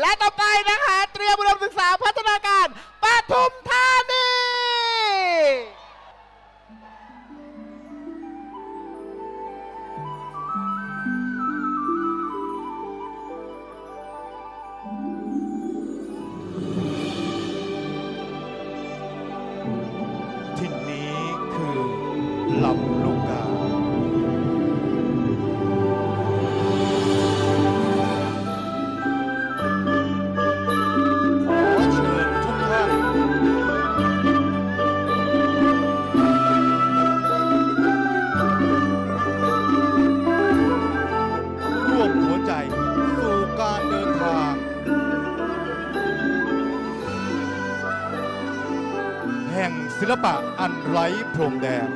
และต่อไปนะคะ เตรียมอุดมศึกษาพั แห่งศิลปะอันไร้พรมแดน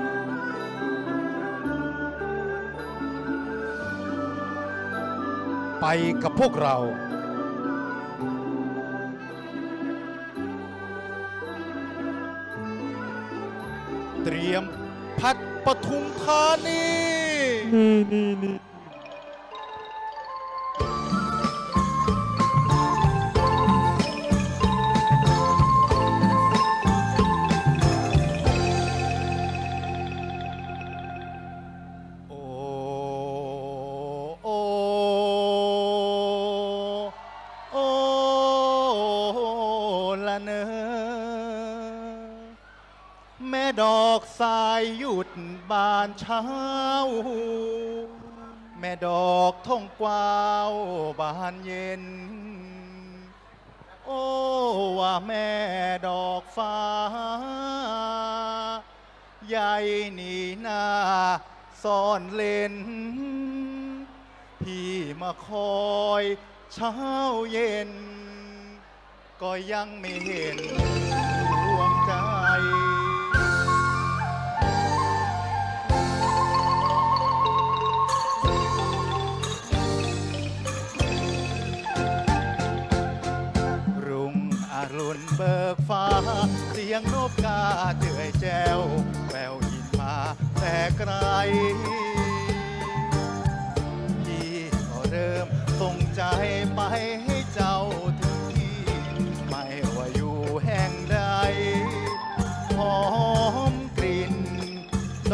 ไปกับพวกเรา เตรียมพัดปทุมธานีนี่นี่นี่ ดอกสายหยุดบานเช้า แม่ดอกท่องกวาวบานเย็น โอ้ว่าแม่ดอกฟ้า ใหญ่นี่นาซ่อนเล่นพี่มาคอยเช้าเย็น ก็ยังไม่เห็นดวงใจ สียงนกกาเจือยแจวแววยินมาแต่ไกลพี่ก็เริ่มส่งใจไปให้เจ้าถึงที่ ไม่ว่าอยู่แห่งใดหอมกลิ่น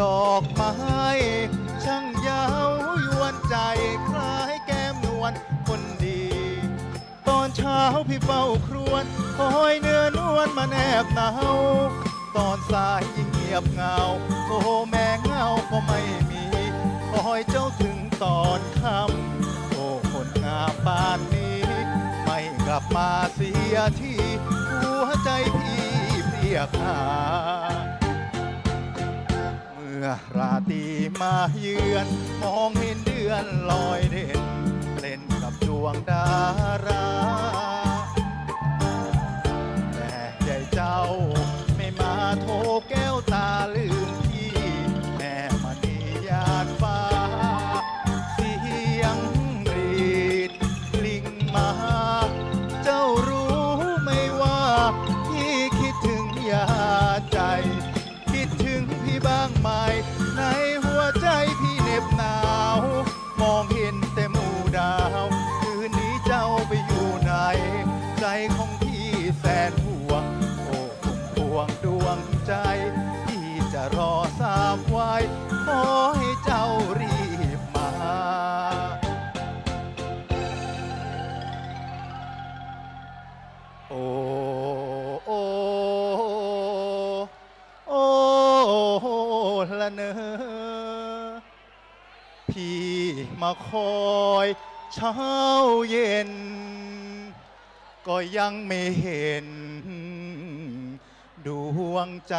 ดอกไม้ช่างย้ายวนใจคล้ายแก้มนวลคนดี ตอนเช้าพี่เฝ้าครวญ คอยเนื้อนวลมาแนบหนาวตอนสายยิ่งเงียบเหงาโอ้แม่เหงาก็ไม่มีคอยเจ้าถึงตอนค่ำโอ้คนงามปานนี้ ไม่กลับมาเสียทีหัวใจพี่เพียกหาเมื่อราตรีมาเยือน มองเห็นเดือนลอยเด่น เล่นกับดวงดารา พี่มาคอยเช้าเย็น ก็ยังไม่เห็น ดวงใจ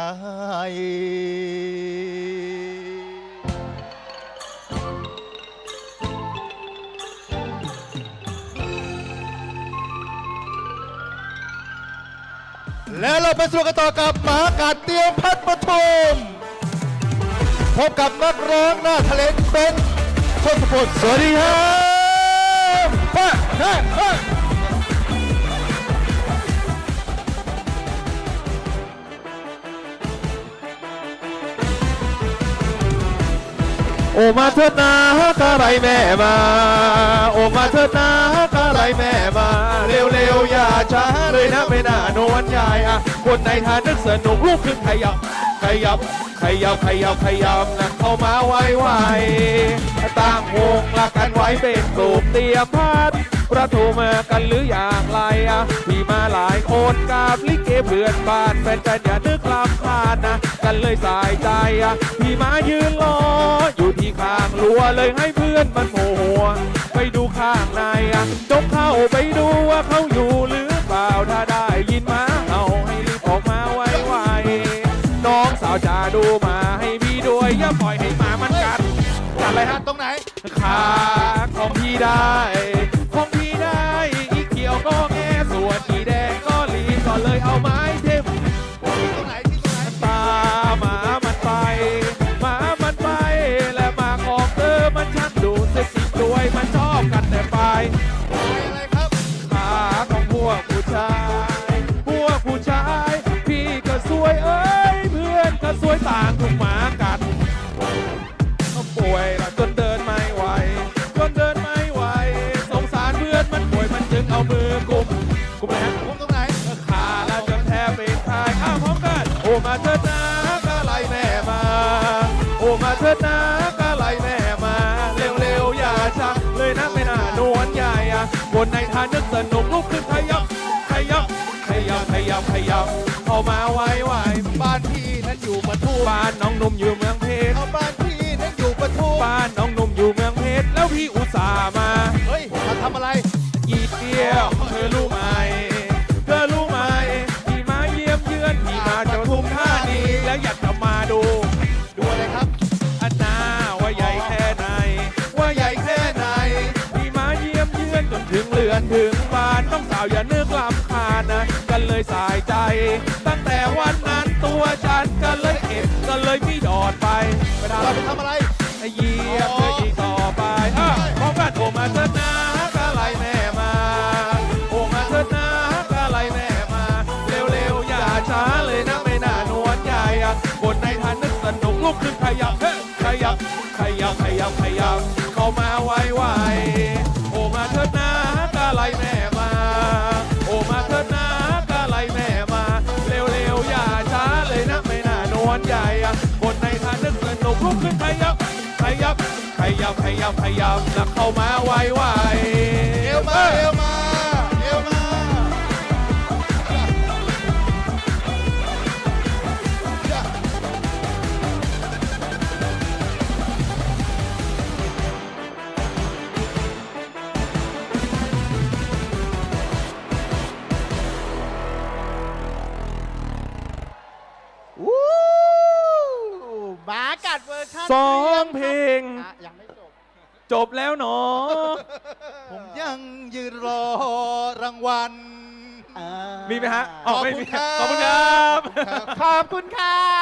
แล้วเราไปสู่กันต่อกับหมากาศเตียมพัดปทุมพบกับนักร้องหน้าทะเลนเป็น ทศพลสวัสดีครับไปไปไปโอมาเถิดนะกะไรแม่มา โอมาเถิดนะกะไรแม่มา เร็วเร็เลยนะไม่น่านวลใหญ่อะคนในทานนึกสนุกลูกขึ้นขยับข ยับขยับขยับขยับนะเข้ามาไวไวตั้งวงละกันไว้เป็นกลุ่มเตรียมพัดประตูมากันหรืออย่างไรอะพี่มาหลายคนกับลิเกเพื่อนบ้านแฟนๆอย่านึกลำคาญนะ กันเลยสายใจอะพี่มายืนรออยู่ที่ข้างรั้วเลยให้เพื่อนมันโมโหไปดูข้างในอะจงเข้าไปดูว่าเขาอยู่ อ้มาเถิดนะกะไลแม่มา โอ้มาเถิดนะกะไลแม่มา เร็วๆอย่าช้าเลยนะไม่น่านวลใหญ่อะคนในทานนึกสนุกลุกขึ้นขยับขยับขยับขยับขยับเข้ามาไวไวบ้านพี่นั้นอยู่ปทุมบ้านน้องหนุ่มอยู่เมืองานต้องสาวอย่านึกลำคาญนะกันเลยสายใจ ตั้งแต่วันนั้นตัวฉันก็เลยเก็บก็เลยพี่ดอดไปไปทำเราไปทำอะไรเยี่ยมเธออีกต่อไปอะพร้อมกันโอมาเถิดนะกะไลแม่มาโอมาเถิดนะกะไลแม่มา เร็วๆอย่าช้าเลยนะไม่น่านวลใหญ่อะคนในทันนึกสนุกลุกขึ้นขยับเฮ้ยขยับขยับขยับขยับเข้ามา ไม่น่านวลใหญ่คนในทานนึกสนุกลุกขึ้นขยับขยับขยับขยับขยับแล้วเข้ามาไวไวเอวมาเอว เวอร์ชันสองเพลง อะยังไม่จบ จบแล้วเนาะผมยังยืนรอรางวัลอ่ามีไหมฮะขอบไม่คุมีณครับ ขอบคุณครับครับขอบคุณค่ะ